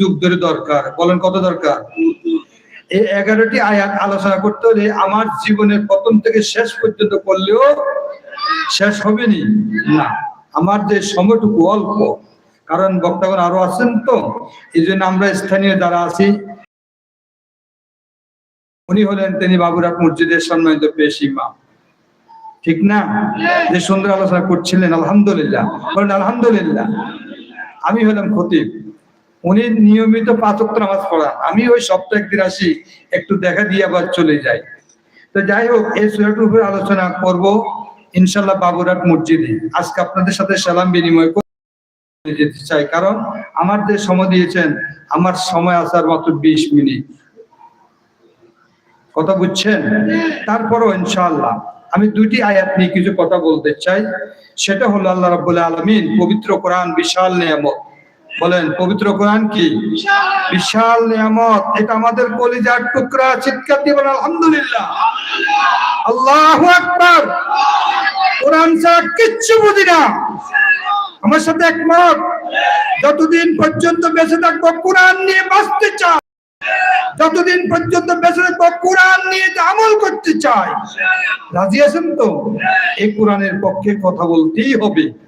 যুগ ধরে দরকার। বলেন কত দরকার? এই এগারোটি আয়াত আলোচনা করতে হলে আমার জীবনের প্রথম থেকে শেষ পর্যন্ত করলেও শেষ হবে নি না আমার যে সময়টুকু অল্প। কারণ বক্তাগণ আরও আছেন তো এই জন্য আমরা স্থানীয় যারা আছি, উনি হলেন তিনি বাবুরাট মসজিদের সম্মানিত পেশ ইমাম। ঠিক না? যে সুন্দর আলোচনা করছিলেন, আলহামদুলিল্লাহ। বলেন, আলহামদুলিল্লাহ। আমি হলাম খতিব। উনি নিয়মিত পাঁচক নামাজ পড়ান। আমি ওই সপ্তাহে একদিন আসি, একটু দেখা দিয়ে আবার চলে যাই। তো যাই হোক, এই সুরাটার উপরে আলোচনা করব ইনশাল্লাহ বাবুরাট মসজিদে। আজকে আপনাদের সাথে সালাম বিনিময় করে যেতে চাই। কারণ আমার যে সময় দিয়েছেন, আমার সময় আসার মাত্র বিশ মিনিট। কথা বুঝছেন? তারপরও ইনশাআল্লাহ আমি দুইটি আয়াত নিয়ে কিছু কথা বলতে চাই। সেটা হলো, আল্লাহ রাব্বুল আলামিন পবিত্র কোরআন, বিশাল নিয়ামত। বলেন পবিত্র কোরআন কি? বিশাল নিয়ামত। এটা আমাদের কলিজার টুকরা চিৎকার দিয়ে বলেন আলহামদুলিল্লাহ। আল্লাহু আকবার। কোরআন ছাড়া কিচ্ছু বুঝি না। আমার সাথে একমত। যতদিন পর্যন্ত বেঁচে থাকব কোরআন নিয়ে বাঁচতে চাই। যতদিন পর্যন্ত বেঁচে থাকব কোরআন নিয়ে আমল করতে চাই। রাজি আছেন তো? এই কোরআনের পক্ষে কথা বলতেই হবে।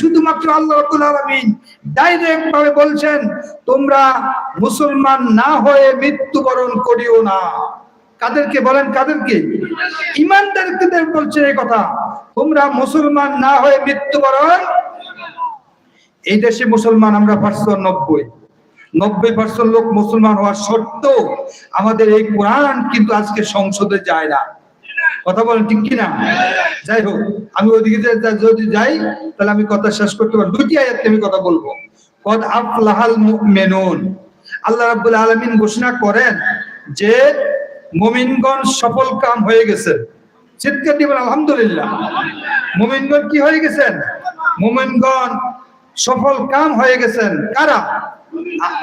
শুধুমাত্র আল্লাহ রাব্বুল আলামিন ডাইরেক্ট ভাবে বলছেন, তোমরা মুসলমান না হয়ে মৃত্যুবরণ করিও না। কাদেরকে বলেন, কাদেরকে? ইমানদারকে বলছেন এই কথা, তোমরা মুসলমান না হয়ে মৃত্যুবরণ এই দেশে মুসলমান আমরা পাঁচশো নব্বই। নব্বই পার্সেন্ট লোক মুসলমান হওয়ার সত্ত্বেও আমাদের এই কোরআন কিন্তু আজকে সংসদে যায় না। কথা বলেন ঠিক কিনা? যাই হোক, আমি যে- যদি যাই, তাহলে আমি কথা শেষ করতে পারব। দুটি আয়াতে আমি কথা বলব। কদ আফলাহাল মুমিনুন। আল্লাহ রাব্বুল আলমিন ঘোষণা করেন যে মুমিনগণ সফল কাম হয়ে গেছে। চিৎকার দিবেন আলহামদুলিল্লাহ। মুমিনগণ কি হয়ে গেছেন? মুমিনগণ সফল কাম হয়ে গেছেন। কারা?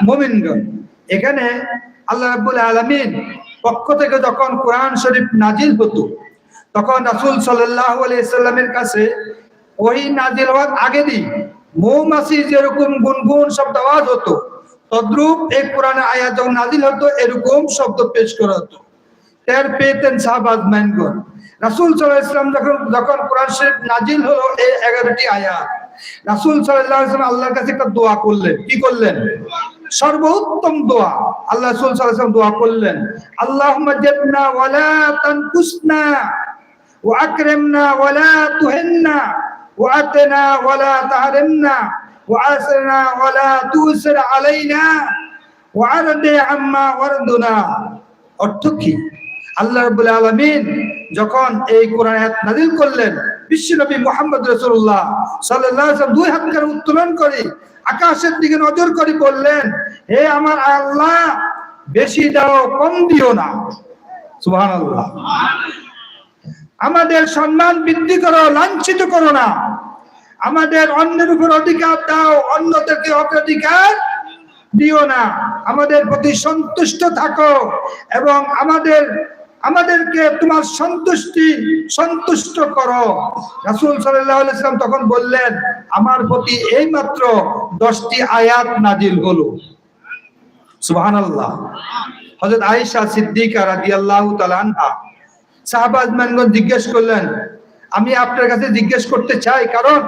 মুমিনগণ। এখানে আল্লাহ রাব্বুল আলামিন পক্ষ থেকে যখন কোরআন শরীফ নাজিল হতো তখন রাসূল সাল্লাল্লাহু আলাইহি সাল্লামের কাছে ওই নাজিল হওয়ার আগে দিন মৌমাছি যেরকম গুনগুন শব্দ আওয়াজ হতো, তদ্রূপ এই কোরআনে আয়াত যখন নাজিল হতো, এরকম শব্দ পেশ করা হতো। পেতেন ম্যানগণ রাসূল সাল্লাল্লাহু আলাইহি সাল্লাম যখন যখন কোরআন শরীফ নাজিল হলো, এই 11টি আয়াত, রাসূল সাল্লাল্লাহু আলাইহি সাল্লাম আল্লাহর কাছে একটা দোয়া করলেন। কি করলেন? সর্বোত্তম দোয়া। আল্লাহ রাসূল সাল্লাল্লাহু আলাইহি সাল্লাম দোয়া করলেন জিদনা ওয়ালা তানকুসনা ওয়া আতিনা ওয়ালা তাহরিমনা ওয়া আসরনা ওয়ালা তুসির আলাইনা ওয়া আরদি আম্মা ওয়ারদুনা অর্থ কি? আল্লাহ রাব্বুল আলামিন যখন এই কোরআন আয়াত নাযিল করলেন, বিশ্বনবী মুহাম্মদ রাসূলুল্লাহ সাল্লাল্লাহু আলাইহি দুই হাত করে উত্তোলন করে আকাশের দিকে নজর করে বললেন, হে আমার আল্লাহ, বেশি দাও, কম দিও না। সুবহানাল্লাহ। আমাদের সম্মান বৃদ্ধি করো, লাঞ্ছিত করো না। আমাদের অন্যের উপর অধিকার দাও, অন্যদেরকে অগ্রাধিকার দিও না। আমাদের প্রতি সন্তুষ্ট থাকো এবং আমাদের, আমাদেরকে তোমার সন্তুষ্টি সন্তুষ্ট করো। রাসূল সাল্লাম তখন বললেন, আমার প্রতি এই মাত্র দশটি আয়াত নাজিল হলো। সুবহানাল্লাহ। হযরত আয়েশা সিদ্দিকা রাদিয়াল্লাহু তাআলা আনহা সাহাবা আজমানগণ জিজ্ঞেস করলেন, আমি আপনার কাছে জিজ্ঞেস করতে চাই, কারণ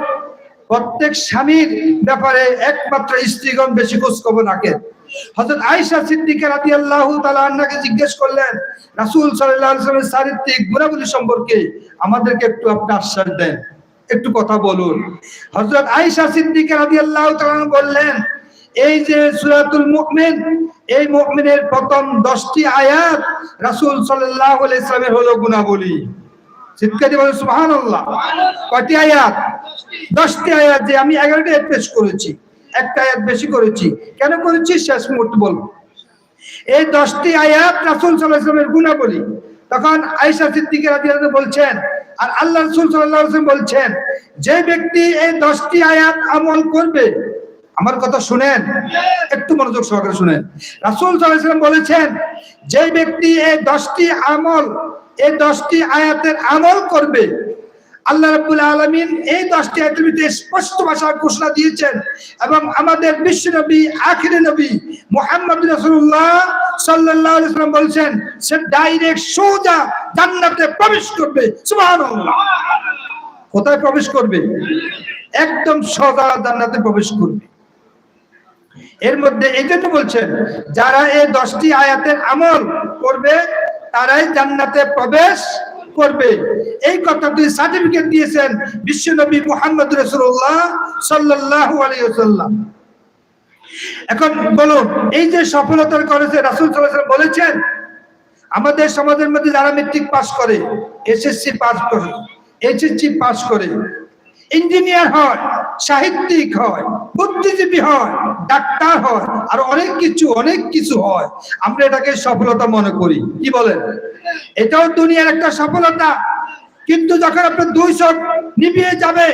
প্রত্যেক স্বামীর ব্যাপারে একমাত্র স্ত্রীগণ বেশি খোঁজ খবর রাখেন হযরত আয়েশা সিদ্দিকা রাদিয়াল্লাহু তাআলা আনহাকে জিজ্ঞেস করলেন, রাসূল ওয়াসাল্লামের চারিত্রিক গুণাবলী সম্পর্কে আমাদেরকে একটু আপনি আশ্বাস দেন, একটু কথা বলুন। হযরত আয়েশা সিদ্দিকা তাআলা আনহা বললেন এই যে সূরাতুল মুমিন, এই মুমিনের প্রথম 10টি আয়াত রাসূল সাল্লাল্লাহু আলাইহি সাল্লামের হলো গুণাবলী। কয়টি আয়াত? 10টি আয়াত যে আমি 11টি পেশ করেছি। একটা বেশি করেছি। কেন করেছি? শেষ বলব। এই দশটি রাসুল গুণাবলী। তখন বলছেন, আর আল্লাহ রসুল সাল্লাহ বলছেন, যে ব্যক্তি এই দশটি আয়াত আমল করবে আমার কথা শুনেন। একটু মনোযোগ সহকারে শুনেন। রাসুল সাল্লাম বলেছেন যে ব্যক্তি এই দশটি আমল এই দশটি আয়াতের আমল করবে, আল্লাহ রাব্বুল আলামিন এই দশটি আয়াতের ভিতরে স্পষ্ট ভাষায় ঘোষণা দিয়েছেন এবং আমাদের বিশ্ব নবী, আখিরে নবী মুহাম্মদ রাসূলুল্লাহ সাল্লাল্লাহু আলাইহি ওয়াসাল্লাম বলছেন, সে ডাইরেক্ট সোজা জান্নাতে প্রবেশ করবে। কোথায় প্রবেশ করবে? একদম সোজা জান্নাতে প্রবেশ করবে। এর মধ্যে এই জন্য বলছেন, যারা এই দশটি আয়াতের আমল করবে, তারাই জান্নাতে প্রবেশ করবে। এই কথাটি সার্টিফিকেট দিয়েছেন বিশ্বনবী মোহাম্মদ রসুল্লাহ সাল্লাল্লাহু আলাইহি ওয়াসাল্লাম। এখন বলুন এই যে সফলতার করেছে রাসুল আলাইহি বলেছেন, আমাদের সমাজের মধ্যে যারা মেট্রিক পাস করে, এসএসসি পাস করে এইচএসসি পাস করে ইঞ্জিনিয়ার হয়, সাহিত্যিক হয়, বুদ্ধিজীবী হয়, ডাক্তার হয়, আর অনেক কিছু অনেক কিছু হয়। আমরা এটাকে সফলতা মনে করি। কি বলেন? এটাও দুনিয়ার একটা সফলতা। কিন্তু যখন আপনার দুই চোখ নিভিয়ে যাবে,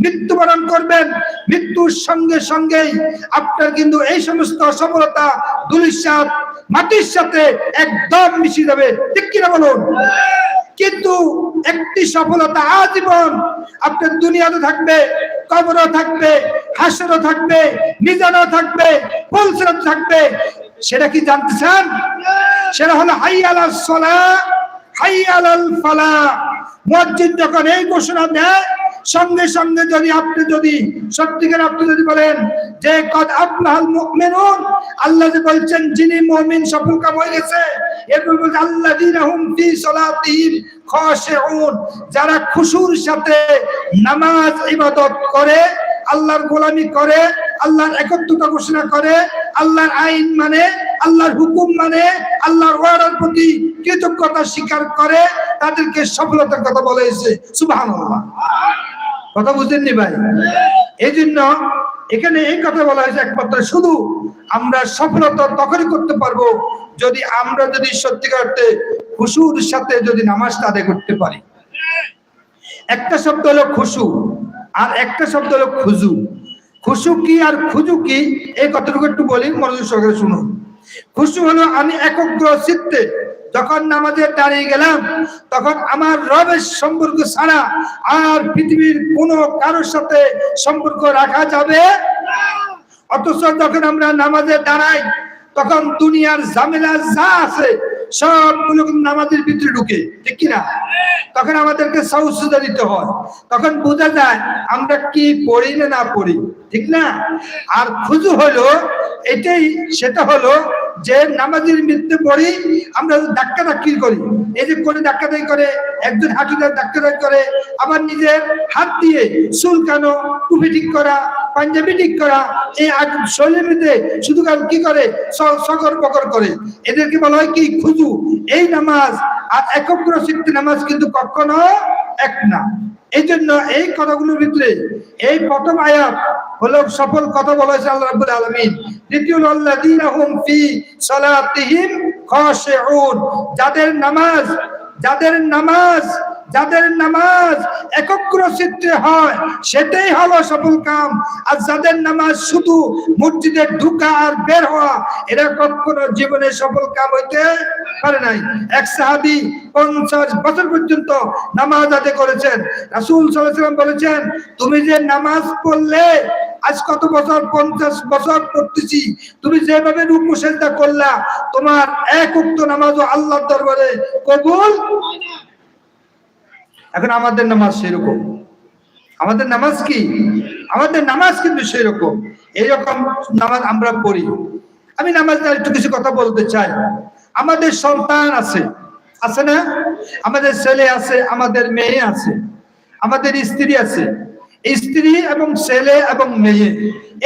মৃত্যুবরণ করবেন, মৃত্যুর সঙ্গে সঙ্গেই আপনার কিন্তু এই সমস্ত সফলতা দুলিশাত মাটির সাথে একদম মিশে যাবে। ঠিক কিনা বলুন? কিন্তু একটি সফলতা আজীবন আপনার দুনিয়াতে থাকবে, কবরও থাকবে, হাসরও থাকবে নিজানও থাকবে পলসরত থাকবে। সেটা কি জানতে চান? সেটা হলো হাই আলাল সলা হাই আলাল ফালা। মসজিদ যখন এই ঘোষণা দেয় সঙ্গে সঙ্গে যদি আপনি যদি, সত্যিকার আপনি যদি বলেন যে, কদ আবলাহাল মুমিনুন আল্লাহ যে বলছেন, যিনি মুমিন সফল কাম হয়ে গেছে এরপর বলছে, আল্লাযীনা হুম ফি সালাতিহিম খাশিউন যারা খুশুর সাথে নামাজ ইবাদত করে, আল্লাহর গোলামি করে, আল্লাহর একত্রতা ঘোষণা করে, আল্লাহর আইন মানে আল্লাহর হুকুম মানে আল্লাহর ওয়ার্ডের প্রতি কৃতজ্ঞতা স্বীকার করে, তাদেরকে সফলতার কথা বলেছে সুবহানাল্লাহ। কথা বুঝেননি ভাই? এই জন্য এখানে এই কথা বলা হয়েছে একমাত্র শুধু আমরা সফলতা তখনই করতে পারব যদি আমরা যদি সত্যিকার অর্থে খুশুর সাথে যদি নামাজটা আদায় করতে পারি। একটা শব্দ হলো খুশু আর একটা শব্দ হলো খুজু। খুশু কি আর খুজু কি? এই কথাটুকু একটু বলি, মনোযোগ সহকারে শুনুন। খুশু হলো আমি একগ্র চিত্তে যখন নামাজে দাঁড়িয়ে গেলাম, তখন আমার রবের সম্পর্ক ছাড়া আর পৃথিবীর কোনো কারোর সাথে সম্পর্ক রাখা যাবে অথচ যখন আমরা নামাজে দাঁড়াই, তখন দুনিয়ার ঝামেলা যা আছে, সবগুলো নামাজের ভিতরে ঢুকে, ঠিক কিনা? তখন আমাদেরকে সৌসুদা দিতে হয়। তখন বোঝা যায় আমরা কি পড়ি না না পড়ি। ঠিক না? আর খুজু হলো এটাই, সেটা হলো যে নামাজের মৃত্যু পড়ি আমরা ধাক্কা ধাক্কি করি, এই যে করে ধাক্কা ধাক্কি করে, একজন হাঁটুদার ধাক্কা ধাক্কি করে, আবার নিজের হাত দিয়ে চুলকানো টুপি ঠিক করা, পাঞ্জাবি ঠিক করা, এই শরীরের মধ্যে শুধু কাল কি করে? সকর বকর করে। এদেরকে বলা হয় কি? খুজু। এই নামাজ আর একগ্র চিত্তে নামাজ কিন্তু কখনো এক না। এই জন্য এই কথাগুলোর ভিতরে এই প্রথম আয়াত হলো সফল কথা বলা হয়েছে আল্লাহ রাব্বুল আলামিন। দ্বিতীয় যাদের নামাজ যাদের নামাজ যাদের নামাজ একগ্র চিত্তে হয়, সেটাই হলো সফল কাম। আর যাদের নামাজ শুধু মসজিদে ঢুকা আর বের হওয়া এটা কখনো জীবনে সফল কাম হইতে পারে নাই। এক সাহাবি পঞ্চাশ বছর পর্যন্ত নামাজ আদায় করেছেন। রাসুল ওয়াসাল্লাম বলেছেন, তুমি যে নামাজ পড়লে, আজ কত বছর? পঞ্চাশ বছর পড়তেছি। তুমি যেভাবে সেজদা করলা, তোমার এক উক্ত নামাজও আল্লাহর দরবারে কবুল এখন আমাদের নামাজ সেরকম আমাদের নামাজ কি? আমাদের নামাজ কিন্তু সেরকম এইরকম নামাজ আমরা পড়ি। আমি নামাজ একটু কিছু কথা বলতে চাই। আমাদের সন্তান আছে। আছে না? আমাদের ছেলে আছে, আমাদের মেয়ে আছে, আমাদের স্ত্রী আছে। স্ত্রী এবং ছেলে এবং মেয়ে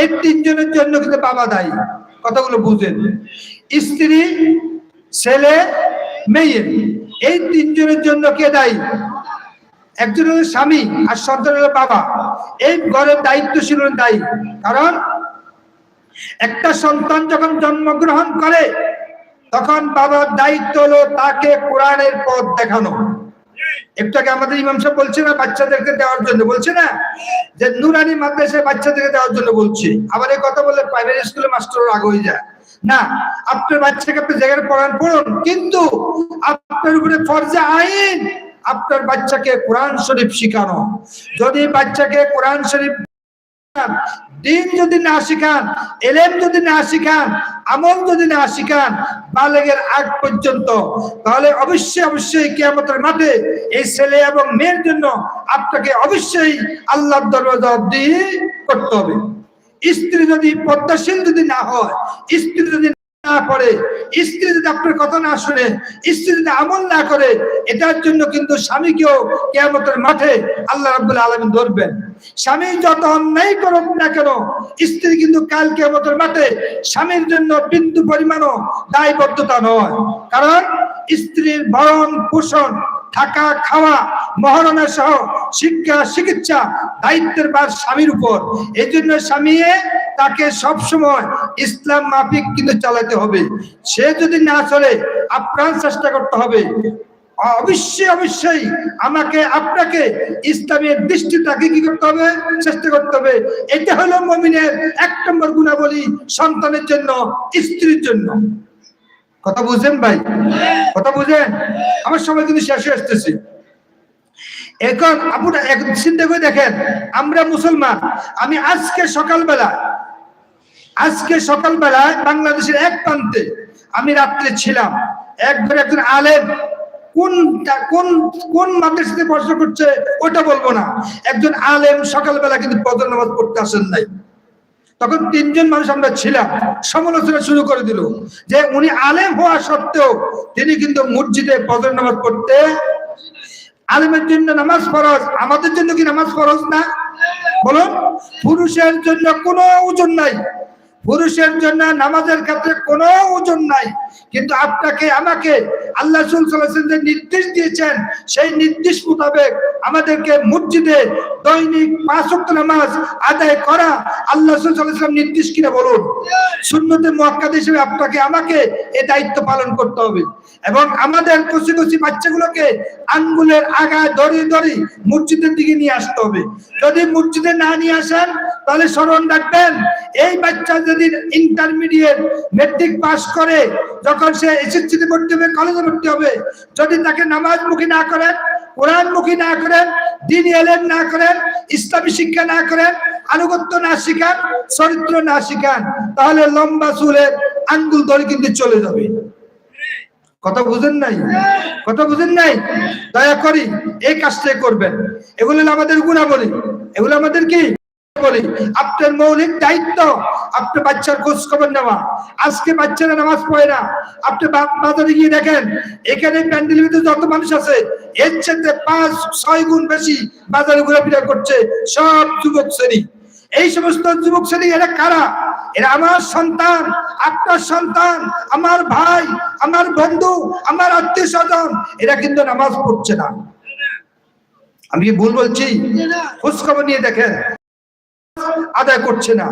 এই তিনজনের জন্য কিন্তু বাবা দায়ী। কথাগুলো বুঝেন। স্ত্রী, ছেলে, মেয়ে এই তিনজনের জন্য কে দায়ী? একজন হলো স্বামী আর সন্তান হলো বাবা। এই ঘরের দায়িত্বশীল দায়ী। কারণ একটা সন্তান যখন জন্মগ্রহণ করে, তখন বাবার দায়িত্ব হলো তাকে কোরআনের পথ দেখানো। একটু আগে আমাদের ইমাম সাহেব বলছে না, বাচ্চাদেরকে দেওয়ার জন্য। বলছে না যে, নুরানি মাদ্রাসায় বাচ্চাদেরকে দেওয়ার জন্য বলছে। আবার এই কথা বলে প্রাইমারি স্কুলে মাস্টার রাগ হয়ে যায়। না, আপনার বাচ্চাকে আপনি জায়গায় পড়ান, পড়ুন। কিন্তু আপনার উপরে ফরজা আইন। আপনার বাচ্চাকে কোরআন শরীফ শিখানো। যদি বাচ্চাকে কোরআন শরীফ দিন যদি না শিখান, এলেম যদি না শিখান, আমল যদি না শিখান, বালেগের আগ পর্যন্ত, তাহলে অবশ্যই অবশ্যই কেয়ামতের মাঠে এই ছেলে এবং মেয়ের জন্য আপনাকে অবশ্যই আল্লাহর দরজা অব্দি করতে হবে। স্ত্রী যদি পদ্মাশীল যদি না হয়, স্ত্রী যদি না করে স্ত্রী যদি আপনার কথা না শুনে, স্ত্রী যদি আমল না করে, এটার জন্য কিন্তু স্বামীকেও কেয়ামতের মাঠে আল্লাহ রাবুল আলমী ধরবেন। স্বামী যত অন্যায় করুক না কেন, স্ত্রী কিন্তু কাল কেয়ামতের মাঠে স্বামীর জন্য বিন্দু পরিমাণও দায়বদ্ধতা নয়। কারণ স্ত্রীর ভরণ পোষণ থাকা, খাওয়া মহারণা সহ শিক্ষা, চিকিৎসা দায়িত্বের ভার স্বামীর উপর। এই জন্য স্বামী তাকে সব সময় ইসলাম মাফিক কিন্তু চালাতে হবে। সে যদি না চলে, আপ্রাণ চেষ্টা করতে হবে। অবশ্যই অবশ্যই আমাকে, আপনাকে ইসলামের দৃষ্টিটাকে কি করতে হবে? চেষ্টা করতে হবে। এটা হলো মমিনের এক নম্বর গুণাবলী সন্তানের জন্য, স্ত্রীর জন্য। কথা বুঝেন ভাই? কথা বুঝেন? আমার সময় কিন্তু শেষ হয়ে আসতেছে। এখন আপনারা চিন্তা করে দেখেন, আমরা মুসলমান, আমি আজকে সকালবেলা, আজকে সকালবেলায় বাংলাদেশের এক প্রান্তে আমি রাত্রে ছিলাম। একবার একজন আলেম কোন কোন কোন মাদ্রাসাতে পড়াশোনা করছে ওটা বলব না। একজন আলেম সকালবেলা কিন্তু পদর নামাজ পড়তে আসেন নাই। তখন তিনজন মানুষ আমরা ছিলাম। সমালোচনা শুরু করে দিল যে উনি আলেম হওয়া সত্ত্বেও তিনি কিন্তু মসজিদে পদর নামাজ পড়তে আলেমের জন্য নামাজ ফরজ, আমাদের জন্য কি নামাজ ফরজ না? বলুন, পুরুষের জন্য কোনো ওজন নাই। পুরুষের জন্য নামাজের ক্ষেত্রে কোনো ওজন নাই। কিন্তু আপনাকে, আমাকে আল্লাহ যে নির্দেশ দিয়েছেন, সেই নির্দেশ মোতাবেক আমাদেরকে মসজিদে দৈনিক পাঁচ ওয়াক্ত নামাজ আদায় করা আল্লাহ সাল্লাম নির্দেশ কিনা বলুন? শূন্যতে মক্কাদ হিসেবে আপনাকে, আমাকে এ দায়িত্ব পালন করতে হবে। এবং আমাদের কচি কচি বাচ্চাগুলোকে আঙ্গুলের আগায় ধরে ধরে মসজিদের দিকে নিয়ে আসতে হবে। যদি মসজিদে না নিয়ে আসেন, তাহলে স্মরণ রাখবেন, এই বাচ্চা যদি ইন্টারমিডিয়েট মেট্রিক পাস করে, যখন সে এসএসসিতে ভর্তি হবে কলেজে ভর্তি হবে, যদি তাকে নামাজ মুখী না করেন কোরআন মুখী না করেন, দিন এলেন না করেন, ইসলামী শিক্ষা না করেন, আনুগত্য না শিখান, চরিত্র না শিখান, তাহলে লম্বা চুলের আঙ্গুল ধরে কিন্তু চলে যাবে। কথা বুঝেন নাই? কথা বুঝেন নাই? দয়া করি, এই কাজটাই করবেন। এগুলো আমাদের গুণাবলী। এগুলো আমাদের কি? বলি আপনার মৌলিক দায়িত্ব আপনার বাচ্চার খোঁজ খবর নেওয়া। আজকে বাচ্চারা নামাজ পড়ে না। আপনি বাজারে গিয়ে দেখেন এখানে প্যান্ডেল ভিতরে যত মানুষ আছে এর সাথে পাঁচ ছয় গুণ বেশি বাজারে ঘোরাফেরা করছে সব যুবক শ্রেণি। এই সমস্ত যুবক শ্রেণি এরা কারা? এরা আমার সন্তান আপনার সন্তান আমার ভাই আমার বন্ধু আমার আত্মীয় স্বজন এরা কিন্তু নামাজ পড়ছে না। আমি ভুল বলছি? খোঁজ খবর নিয়ে দেখেন। আদায় করছে না।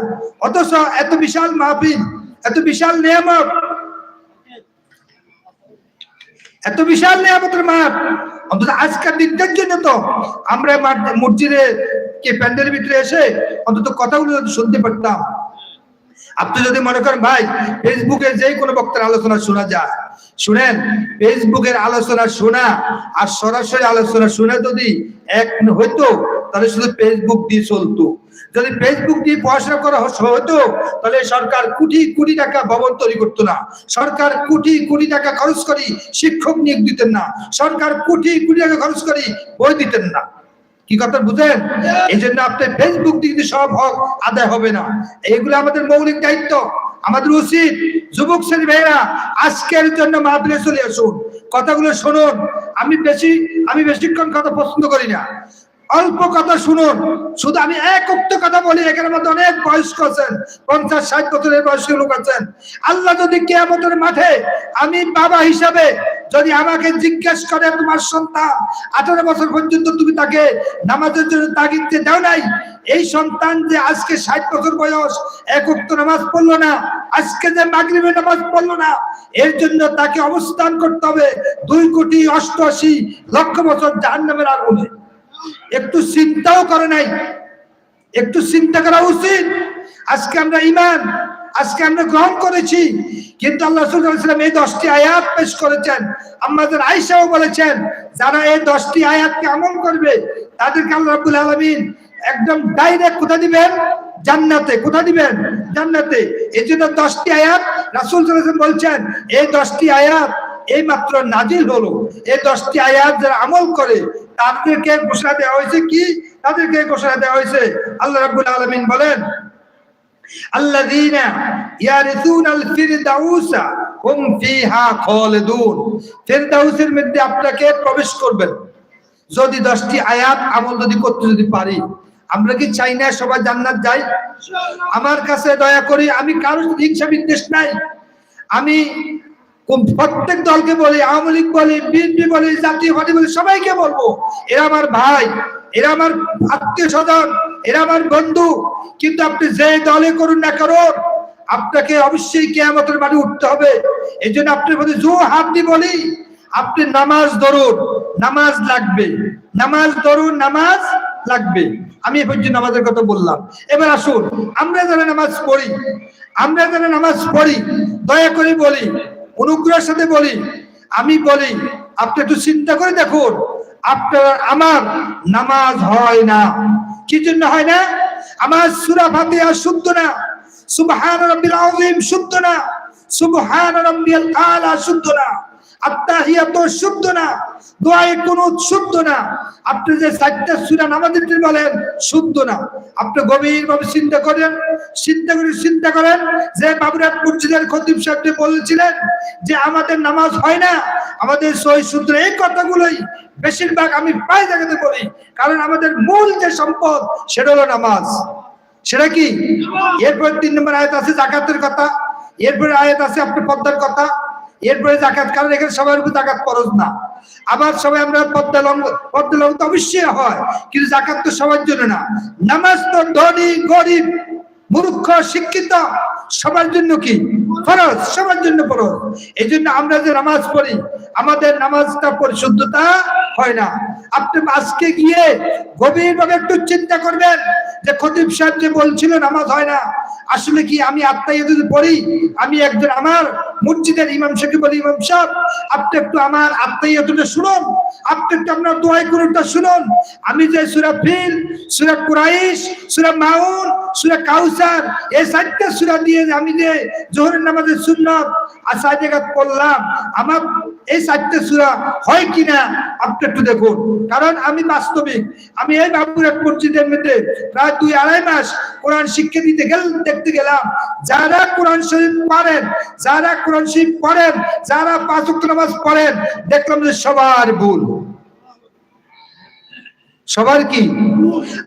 অথচ এত বিশাল মাহফিল, এত বিশাল নিয়ামত, এত বিশাল নিয়ামতের মাঠ। অন্তত আজকের দিনটার জন্য তো আমরা মসজিদে কে প্যান্ডেলের ভিতরে এসে অন্তত কথাগুলো শুনতে পারতাম। আপনি যদি মনে করেন, ভাই, ফেসবুকে যে কোনো বক্তার আলোচনা শোনা যায়। শুনেন, ফেসবুকের আলোচনা শোনা আর সরাসরি আলোচনা শুনে যদি এক হইতো তাহলে শুধু ফেসবুক দিয়ে চলতো। যদি ফেসবুক দিয়ে পড়াশোনা করা হতো তাহলে সরকার কোটি কোটি টাকা ভবন তৈরি করতো না। সরকার কোটি কোটি টাকা খরচ করি শিক্ষক নিয়োগ দিতেন না। সরকার কোটি কোটি টাকা খরচ করি বই দিতেন না। কি কথা বুঝেন? এই জন্য আপনার ফেসবুক দিয়ে সব হক আদায় হবে না এইগুলো আমাদের মৌলিক দায়িত্ব আমাদের উচিত। যুবক শ্রেণি ভাইরা আজকের জন্য মাহফিলে চলে আসুন। কথাগুলো শুনুন। আমি বেশি আমি বেশিক্ষণ কথা পছন্দ করি না। অল্প কথা শুনুন। শুধু আমি এক উক্ত কথা বলি, এখানে মধ্যে অনেক বয়স্ক আছেন, পঞ্চাশ, ষাট বছরের বয়স্ক লোক আছেন। আল্লাহ যদি কেয়ামতের মাঠে আমি বাবা হিসাবে যদি আমাকে জিজ্ঞেস করে তোমার সন্তান, আঠারো বছর পর্যন্ত তুমি তাকে নামাজের জন্য তাগিদ দিয়ে দাও নাই? এই সন্তান যে আজকে ষাট বছর বয়স, এক উক্ত নামাজ পড়ল না, আজকে যে মাগরিবের নামাজ পড়ল না, এর জন্য তাকে অবস্থান করতে হবে দুই কোটি অষ্টআশি লক্ষ বছর জাহান্নামের আগুনে। একটু চিন্তাও করে নাই। একটু চিন্তা করা উচিত। আজকে আমরা ইমান আজকে আমরা গ্রহণ করেছি। কিন্তু আল্লাহ সাল্লাম এই দশটি আয়াত পেশ করেছেন। আমাদের আইসাও বলেছেন, যারা এই দশটি আয়াতকে আমল করবে, তাদেরকে আল্লাহ রাব্বুল আলামিন একদম ডাইরেক্ট কোথা দিবেন? জান্নাতে। কোথা দিবেন? জান্নাতে। এই জন্য দশটি আয়াত রাসূল বলছেন, এই দশটি আয়াত এই মাত্র নাজিল হলো। এই দশটি আয়াত যারা আমল করে তাদেরকে ঘোষণা দেওয়া হয়েছে কি? তাদেরকে ঘোষণা দেওয়া হয়েছে। আল্লাহ রাব্বুল আলামিন বলেন, আল্লাযীনা ইয়ারিসুনাল ফিরদাউসা হুম ফিহা খালিদুন। ফিরদাউসের মধ্যে আপনাকে প্রবেশ করবেন। যদি দশটি আয়াত আমল যদি করতে যদি পারি, আমরা কি চাই না সবাই জান্নাত যাই? আমার কাছে দয়া করি, আমি কারোর হিংসা বিদ্বেষ নাই। আমি প্রত্যেক দলকে বলি, আওয়ামী লীগ বলি, বিএনপি বলি, জাতীয় পার্টি বলি, সবাইকে বলব, এরা আমার ভাই, এরা আমার আত্মীয় স্বজন, এরা আমার বন্ধু, কিন্তু আপনি যে দলে করুন না করুন আপনাকে অবশ্যই কেয়ামতের মাঠে উঠতে হবে। এই জন্য আপনার প্রতি জো হাত দিয়ে বলি, আপনি নামাজ ধরুন, নামাজ লাগবে, নামাজ ধরুন, নামাজ লাগবে। আমি এ পর্যন্ত নামাজের কথা বললাম। এবার আসুন, আমরা যারা নামাজ পড়ি, আমরা যারা নামাজ পড়ি, দয়া করে বলি অনুগ্রহের সাথে বলি, আমি বলি, আপনি একটু চিন্তা করে দেখুন, আপনার, আমার নামাজ হয় না। কি জন্য হয় না? আমার সুরা ফাতিহা শুদ্ধ না। সুবহান রাব্বিল আযীম শুদ্ধ না। সুবহান রাব্বিল আলা শুদ্ধ না। আত্তাহিয়াত শুদ্ধ না, দোয়ায়ে কুনুত শুদ্ধ না। আপনি যে চারটা সূরা নামাজের বলেন, শুদ্ধ না। আপনি গভীরভাবে চিন্তা করেন, চিন্তা করে চিন্তা করেন যে বাবুরাত মসজিদের খতিব সাহেব বলেছিলেন যে আমাদের নামাজ হয় না, আমাদের সহি সূত্র এই কথাগুলোই বেশিরভাগ আমি প্রায় জায়গাতে বলি, কারণ আমাদের মূল যে সম্পদ, সেটা হলো নামাজ। সেটা কি? এরপর তিন নম্বর আয়াত আছে জাকাতের কথা, এরপরে আয়াত আছে আপনার পদ্মার কথা। এরপরে জাকাত, কারণ এখানে সবার উপর জাকাত ফরজ না। আবার সবাই আমরা পদ্মা লঙ্ঘ পদ্মা তো অবশ্যই হয়, কিন্তু জাকাত তো সবার জন্য না। নামাজ তো ধনী, গরিব, মূর্খ, শিক্ষিত, সবার জন্য কি? ফরজ, সবার জন্য ফরজ। এই জন্য আমরা যে নামাজ পড়ি, আমাদের নামাজটা পরিশুদ্ধতা হয় না। আপনি আজকে গিয়ে গভীরভাবে একটু চিন্তা করবেন যে খতিব সাহেব যে বলছিল নামাজ হয় না। আসলে কি আমি আত্মাই যদি পড়ি, আমি একজন আমার মসজিদের ইমাম সাহেব বলি ইমাম সাহেব, আপনি একটু আমার আত্মাই এতটা শুনুন, আপনি একটু আপনার দোয়াই করুনটা শুনুন। আমি যে সুরা ফিল, সুরা কুরাইশ, সুরা মাউন, সুরা কাউসার এই চারটা সুরা দিয়ে আমি যে জোহরের নামাজের সুন্নত আর সাত জায়গা পড়লাম আমার এই চারটে সুরা হয় কিনা আপনি একটু দেখুন। কারণ আমি বাস্তবিক, আমি এই বাবুরাট মসজিদের মধ্যে প্রায় দুই আড়াই মাস কোরআন শিক্ষা দিতে গেল, দেখতে গেলাম, যারা কোরআন শরীফ পারেন যারা কোরআন শরীফ পড়েন যারা পাঁচ ওয়াক্ত নামাজ পড়েন, দেখলাম যে সবার ভুল। সবার কি?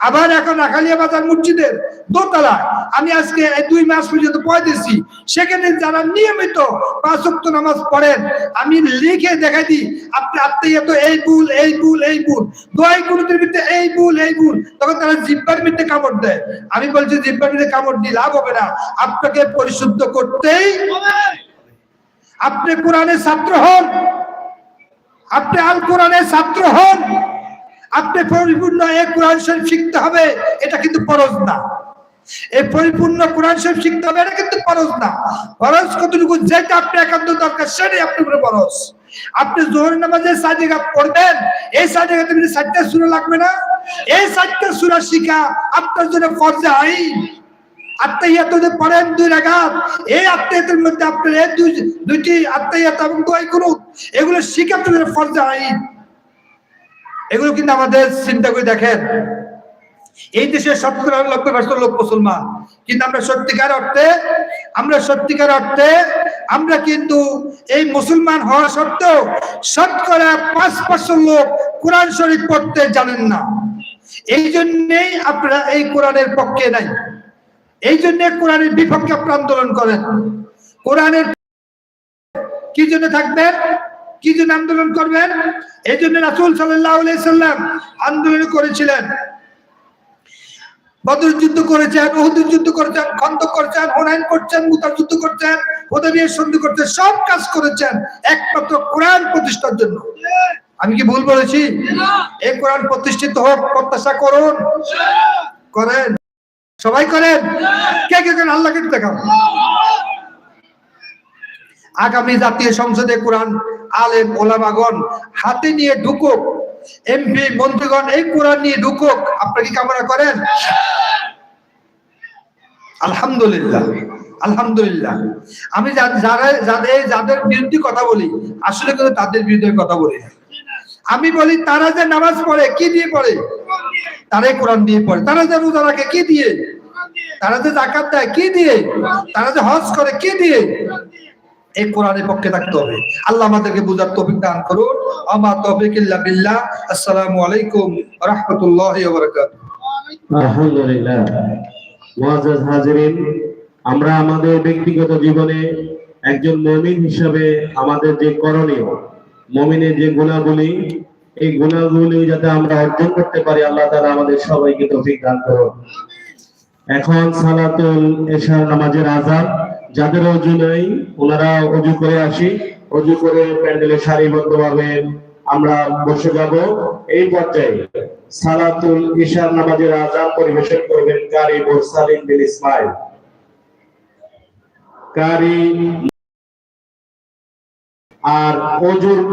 আবার এখন আখালিয়া বাজার মসজিদের দোতলা আমি আজকে দুই মাস পর্যন্ত পড়েছি সেখানে যারা নিয়মিত পাঁচ ওয়াক্ত নামাজ পড়েন, আমি লিখে দেখাই দিই, আপনি আত্মীয় তো এই ভুল এই ভুল এই ভুল, দোয়াই কুনুতের ভিতরে এই ভুল এই ভুল, তখন তারা জিব্বার মধ্যে কামড় দেয়। আমি বলছি, জিব্বার মধ্যে কামড় দিয়ে লাভ হবে না। আপনাকে পরিশুদ্ধ করতেই আপনি কোরআনের ছাত্র হন, আপনি আল কোরআনের ছাত্র হন, আপনি পরিপূর্ণ এক কোরআন শরীফ শিখতে হবে, এটা কিন্তু ফরজ না। এই পরিপূর্ণ কোরআন শরীফ শিখতে হবে, এটা কিন্তু ফরজ না। ফরজ কতটুকু যেটা আপনি একান্ত দরকার, সেটাই আপনি উপরে ফরজ। আপনি জোহর নামাজে সাজিগা পড়বেন, এই সাজিগাতে কিন্তু চারটা সুরা লাগবে না, এই চারটা সুরা শিখা আপনার জন্য ফরজে আইন। আত্মাইয়াত পড়েন দুই রাগাত, এই আত্মাইয়াতের মধ্যে আপনার এই দুই, দুইটি আত্মাইয়াত এবং দোয়াই করুন এগুলো শিখে আপনাদের ফরজে আইন। এগুলো কিন্তু আমাদের চিন্তা করে দেখেন। এই দেশে শতকরা নব্বই পার্সেন্ট লোক মুসলমান। কিন্তু আমরা সত্যিকার অর্থে, আমরা সত্যিকার অর্থে, আমরা কিন্তু এই মুসলমান হওয়া সত্ত্বেও শতকরা পাঁচ পার্সেন্ট লোক কোরআন শরীফ পড়তে জানেন না। এই জন্যেই আপনারা এই কোরআনের পক্ষে নাই। এই জন্য কোরআনের বিপক্ষে আপনারা আন্দোলন করেন। কোরআনের কি জন্য থাকবেন? কি জন্য আন্দোলন করবেন? এই জন্য রাসুল সাল্লাম আন্দোলন করেছিলেন। বদর যুদ্ধ করেছেন ওহুদের যুদ্ধ করেছেন খন্দক করেছেন হোনাইন করছেন মুতার যুদ্ধ করছেন হোদাবিয়ার সন্ধি করছেন সব কাজ করেছেন একমাত্র কোরআন প্রতিষ্ঠার জন্য। আমি কি ভুল বলেছি? এই কোরআন প্রতিষ্ঠিত হোক প্রত্যাশা করুন। করেন। সবাই করেন? কে কে করেন আল্লাহকে একটু দেখাও। আগামী জাতীয় সংসদে কোরআন আলেম ওলামাগণ হাতে নিয়ে ঢুকুক, এমপি, মন্ত্রীগণ এই কোরআন নিয়ে ঢুকুক। আপনারা কি কামনা করেন? আলহামদুলিল্লাহ আলহামদুলিল্লাহ। আমি যারা যাদের যাদের বিরুদ্ধে কথা বলি, আসলে কিন্তু তাদের বিরুদ্ধে কথা বলি আমি বলি, তারা যে নামাজ পড়ে, কি দিয়ে পড়ে? তারাই কোরআন দিয়ে পড়ে। তারা যে রোজা রাখে, কি দিয়ে? তারা যে জাকাত দেয়, কি দিয়ে? তারা যে হজ করে, কি দিয়ে? এই কোরআনের পক্ষে থাকতে হবে। আল্লাহ আমাদেরকে বুঝার তৌফিক দান করুন। আমার তৌফিক ইল্লা বিল্লাহ। আসসালামু আলাইকুম রাহমাতুল্লাহি ওয়া বারাকাতুহু। আমরা আমাদের ব্যক্তিগত জীবনে একজন মুমিন হিসাবে আমাদের যে করণীয়, মুমিনের যে গুণাবলী এই গুণাবলী যাতে আমরা অর্জন করতে পারি, আল্লাহ তাআলা আমাদের সবাইকে তৌফিক দান করুন। এখন সালাতুল এশার নামাজের আজান। যাদের অজু নেই, ওনারা অজু করে আসি। অজু করে প্যান্ডেলে সারিবদ্ধভাবে আমরা বসে যাব। এই পর্যায়ে সালাতুল ইশার নামাজের আজান পরিবেশন করবেন কারি মোরসালিন বিন ইসমাইল। কারি আর অজুর